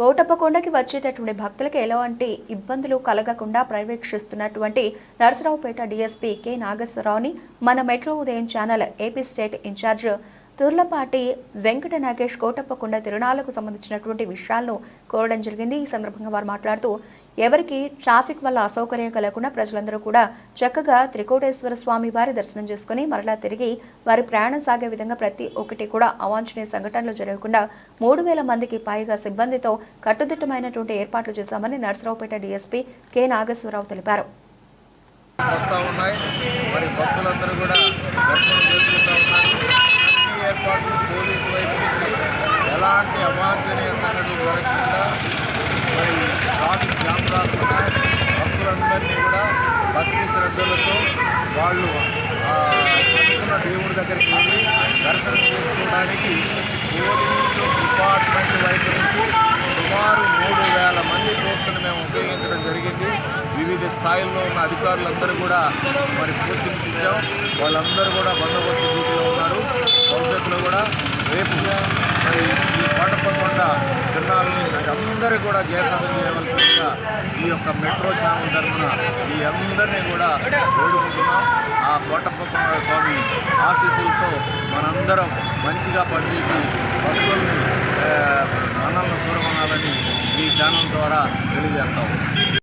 కోటప్పకొండకి వచ్చేటటువంటి భక్తులకు ఎలాంటి ఇబ్బందులు కలగకుండా పర్యవేక్షిస్తున్నటువంటి నరసరావుపేట డీఎస్పీ కె నాగేశ్వరరావుని మన మెట్రో ఉదయం channel AP state incharge Turlapati Venkata Nagesh Kotappakonda తిరునాళ్ళకు సంబంధించినటువంటి విషయాలను కోరడం జరిగింది. ఈ సందర్భంగా వారు మాట్లాడుతూ ఎవరికి ట్రాఫిక్ వల్ల అసౌకర్యం కలగకుండా ప్రజలందరూ కూడా చక్కగా త్రికోటేశ్వర స్వామి వారి దర్శనం చేసుకుని మరలా తిరిగి వారి ప్రయాణం సాగే విధంగా ప్రతి ఒక్కటి కూడా అవాంఛనీయ సంఘటనలు జరగకుండా మూడు వేల మందికి పైగా సిబ్బందితో కట్టుదిట్టమైనటువంటి ఏర్పాట్లు చేశామని నర్సరావుపేట డీఎస్పీ కె నాగేశ్వరరావు తెలిపారు. వస్తూ ఉన్నాయి. మరి భక్తులందరూ కూడా దర్శనం చేసుకుంటూ ఉన్నారు. అన్ని ఏర్పాట్లు పోలీసు వైపు నుంచి ఎలాంటి అవాంఛనీయ సంఘటనలు జరగకుండా మరి ట్రాఫిక్ జామ్ కాకుండా భక్తులందరినీ కూడా భక్తి శ్రద్ధలతో వాళ్ళు చదువుకున్న అనుకున్న దేవుడి దగ్గరికి వెళ్ళి దర్శనం చేసుకోవడానికి పోలీసు డిపార్ట్మెంట్ వైపు నుంచి సుమారు మూడు వేల మంది పోస్టులు మేము ఉపయోగించడం జరిగింది. వివిధ స్థాయిల్లో ఉన్న అధికారులందరూ కూడా మరి పోస్టింగ్స్ ఇచ్చాం. వాళ్ళందరూ కూడా బందోబస్తు డ్యూటీలో ఉన్నారు భవిష్యత్తులో కూడా రేపు మరి ఈ కోటప్పకొండ తిరణాలని అందరూ కూడా జయప్రదం చేయవలసిందిగా ఈ యొక్క మెట్రో ఛానల్ తరఫున ఈ అందరినీ కూడా వేడుకుంటున్నాం. ఆ కోటప్పకొండ స్వామి ఆశీస్సులతో మనందరం మంచిగా పనిచేసి భక్తుల్ని మనల్ని చూడమనాలని ఈ ఛానల్ ద్వారా తెలియజేస్తాము